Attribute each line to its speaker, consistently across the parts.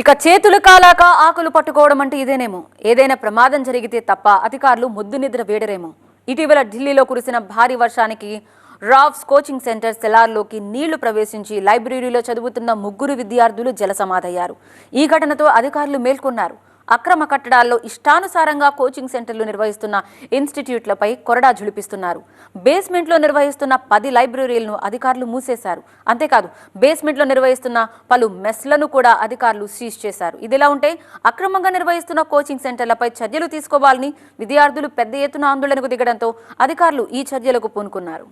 Speaker 1: ఇక చేతులు కాలాక ఆకులు పట్టుకోవడం అంటే ఇదేనేమో. ఏదైనా ప్రమాదం జరిగితే తప్ప అధికారులు ముద్దు నిద్ర వేడరేమో. ఇటీవల ఢిల్లీలో కురిసిన భారీ వర్షానికి రావ్స్ కోచింగ్ సెంటర్ సెలార్లోకి నీళ్ళు ప్రవేశించి లైబ్రరీలో చదువుతున్న ముగ్గురు విద్యార్థులు జలసమాధయ్యారు. ఈ ఘటనతో అధికారులు మేల్కొన్నారు. అక్రమ కట్టడాల్లో ఇష్టానుసారంగా కోచింగ్ సెంటర్లు నిర్వహిస్తున్న ఇన్స్టిట్యూట్లపై కొరడా జులిపిస్తున్నారు బేస్మెంట్లో నిర్వహిస్తున్న పది లైబ్రరీలను అధికారులు మూసేశారు. అంతేకాదు బేస్మెంట్లో నిర్వహిస్తున్న పలు మెస్లను కూడా అధికారులు సీజ్ చేశారు. ఇదిలా ఉంటే అక్రమంగా నిర్వహిస్తున్న కోచింగ్ సెంటర్లపై చర్యలు తీసుకోవాలని విద్యార్థులు పెద్ద ఎత్తున ఆందోళనకు దిగడంతో అధికారులు ఈ చర్యలకు పూనుకున్నారు.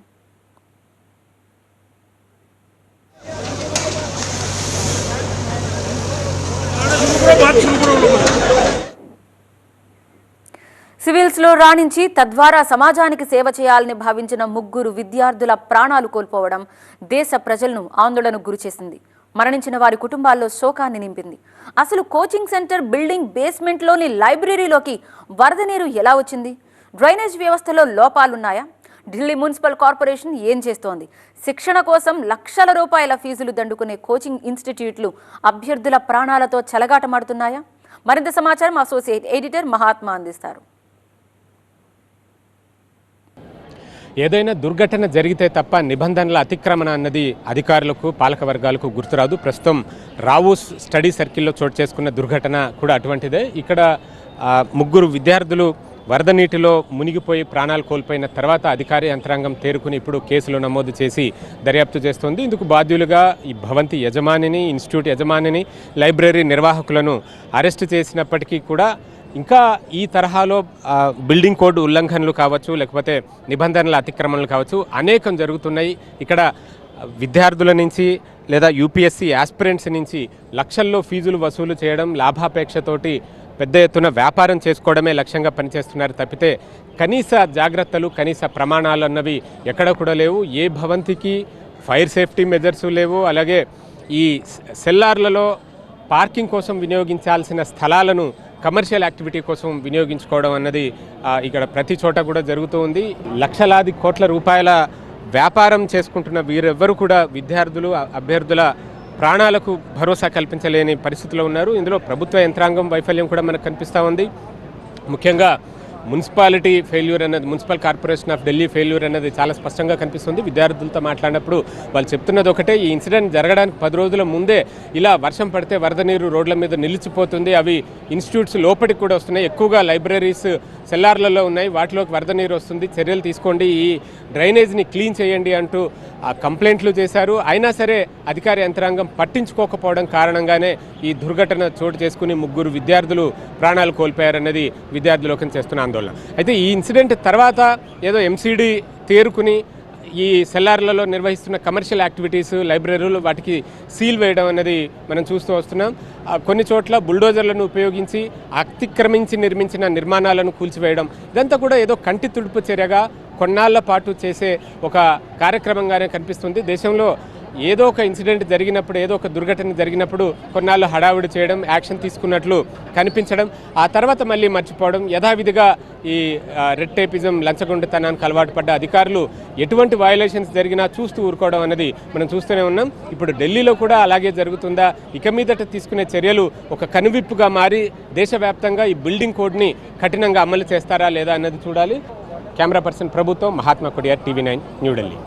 Speaker 1: సివిల్స్లో రాణించి తద్వారా సమాజానికి సేవ చేయాలని భావించిన ముగ్గురు విద్యార్థుల ప్రాణాలు కోల్పోవడం దేశ ప్రజలను ఆందోళనకు గురిచేసింది. మరణించిన వారి కుటుంబాల్లో శోకాన్ని నింపింది. అసలు కోచింగ్ సెంటర్ బిల్డింగ్ బేస్మెంట్లోని లైబ్రరీలోకి వరద నీరు ఎలా వచ్చింది? డ్రైనేజ్ వ్యవస్థలో లోపాలున్నాయా? ఢిల్లీ మున్సిపల్ కార్పొరేషన్ ఏం చేస్తోంది? శిక్షణ కోసం లక్షల రూపాయల ఫీజులు దండుకునే కోచింగ్ ఇన్స్టిట్యూట్లు అభ్యర్థుల ప్రాణాలతో చెలగాటమాడుతున్నాయా? మరింత సమాచారం అసోసియేట్ ఎడిటర్ మహాత్మా అందిస్తారు.
Speaker 2: ఏదైనా దుర్ఘటన జరిగితే తప్ప నిబంధనల అతిక్రమణ అన్నది అధికారులకు పాలక వర్గాలకు గుర్తురాదు. ప్రస్తుతం రావు స్టడీ సర్కిల్లో చోటు చేసుకున్న దుర్ఘటన కూడా అటువంటిదే. ఇక్కడ ముగ్గురు విద్యార్థులు వరద నీటిలో మునిగిపోయి ప్రాణాలు కోల్పోయిన తర్వాత అధికారి యంత్రాంగం తేరుకుని ఇప్పుడు కేసులు నమోదు చేసి దర్యాప్తు చేస్తోంది. ఇందుకు బాధ్యులుగా ఈ భవంతి యజమానిని ఇన్స్టిట్యూట్ యజమానిని లైబ్రరీ నిర్వాహకులను అరెస్ట్ చేసినప్పటికీ కూడా ఇంకా ఈ తరహాలో బిల్డింగ్ కోడ్ ఉల్లంఘనలు కావచ్చు లేకపోతే నిబంధనల అతిక్రమణలు కావచ్చు అనేకం జరుగుతున్నాయి. ఇక్కడ విద్యార్థుల నుంచి లేదా యూపీఎస్సీ యాస్పిరెంట్స్ నుంచి లక్షల్లో ఫీజులు వసూలు చేయడం లాభాపేక్షతోటి పెద్ద ఎత్తున వ్యాపారం చేసుకోవడమే లక్ష్యంగా పనిచేస్తున్నారు తప్పితే కనీస జాగ్రత్తలు కనీస ప్రమాణాలు అన్నవి ఎక్కడ కూడా లేవు. ఏ భవంతికి ఫైర్ సేఫ్టీ మెజర్స్ లేవు. అలాగే ఈ సెల్లార్లలో పార్కింగ్ కోసం వినియోగించాల్సిన స్థలాలను కమర్షియల్ యాక్టివిటీ కోసం వినియోగించుకోవడం అన్నది ఇక్కడ ప్రతి చోట కూడా జరుగుతూ ఉంది. లక్షలాది కోట్ల రూపాయల వ్యాపారం చేసుకుంటున్న వీరెవ్వరూ కూడా విద్యార్థులు అభ్యర్థుల ప్రాణాలకు భరోసా కల్పించలేని పరిస్థితిలో ఉన్నారు. ఇందులో ప్రభుత్వ యంత్రాంగం వైఫల్యం కూడా మనకు కనిపిస్తూ ఉంది. ముఖ్యంగా మున్సిపాలిటీ ఫెయిల్యూర్ అనేది municipal corporation of Delhi failure అనేది చాలా స్పష్టంగా కనిపిస్తుంది. విద్యార్థులతో మాట్లాడినప్పుడు వాళ్ళు చెప్తున్నది ఒకటే ఈ ఇన్సిడెంట్ జరగడానికి పది రోజుల ముందే ఇలా వర్షం పడితే వరద నీరు రోడ్ల మీద నిలిచిపోతుంది. అవి ఇన్స్టిట్యూట్స్ లోపలికి కూడా వస్తున్నాయి. ఎక్కువగా లైబ్రరీస్ సెల్లార్లలో ఉన్నాయి. వాటిలోకి వరద నీరు వస్తుంది. చర్యలు తీసుకోండి. ఈ డ్రైనేజ్ని క్లీన్ చేయండి అంటూ కంప్లైంట్లు చేశారు. అయినా సరే అధికార యంత్రాంగం పట్టించుకోకపోవడం కారణంగానే ఈ దుర్ఘటన చోటు చేసుకుని ముగ్గురు విద్యార్థులు ప్రాణాలు కోల్పోయారన్నది విద్యార్థులోకం చేస్తున్న ఆందోళన. అయితే ఈ ఇన్సిడెంట్ తర్వాత ఏదో ఎంసీడీ తేరుకుని ఈ సెల్లార్లలో నిర్వహిస్తున్న కమర్షియల్ యాక్టివిటీస్ లైబ్రరీలు వాటికి సీల్ వేయడం అనేది మనం చూస్తూ వస్తున్నాం. కొన్ని చోట్ల బుల్డోజర్లను ఉపయోగించి అతిక్రమించి నిర్మించిన నిర్మాణాలను కూల్చివేయడం. ఇదంతా కూడా ఏదో కంటి తుడుపు చర్యగా కొన్నాళ్ళ పాటు చేసే ఒక కార్యక్రమంగానే కనిపిస్తుంది. దేశంలో ఏదో ఒక ఇన్సిడెంట్ జరిగినప్పుడు ఏదో ఒక దుర్ఘటన జరిగినప్పుడు కొన్నాళ్ళు హడావుడి చేయడం యాక్షన్ తీసుకున్నట్లు కనిపించడం ఆ తర్వాత మళ్ళీ మర్చిపోవడం యథావిధిగా ఈ రెడ్ టేపిజం లంచగొండతనానికి అలవాటు పడ్డ అధికారులు ఎటువంటి వయలేషన్స్ జరిగినా చూస్తూ ఊరుకోవడం అనేది మనం చూస్తూనే ఉన్నాం. ఇప్పుడు ఢిల్లీలో కూడా అలాగే జరుగుతుందా? ఇక మీదట తీసుకునే చర్యలు ఒక కనువిప్పుగా మారి దేశవ్యాప్తంగా ఈ బిల్డింగ్ కోడ్ని కఠినంగా అమలు చేస్తారా లేదా అన్నది చూడాలి. కెమెరా పర్సన్ ప్రభుత్వం మహాత్మా కొడియార్ టీవీ నైన్ న్యూఢిల్లీ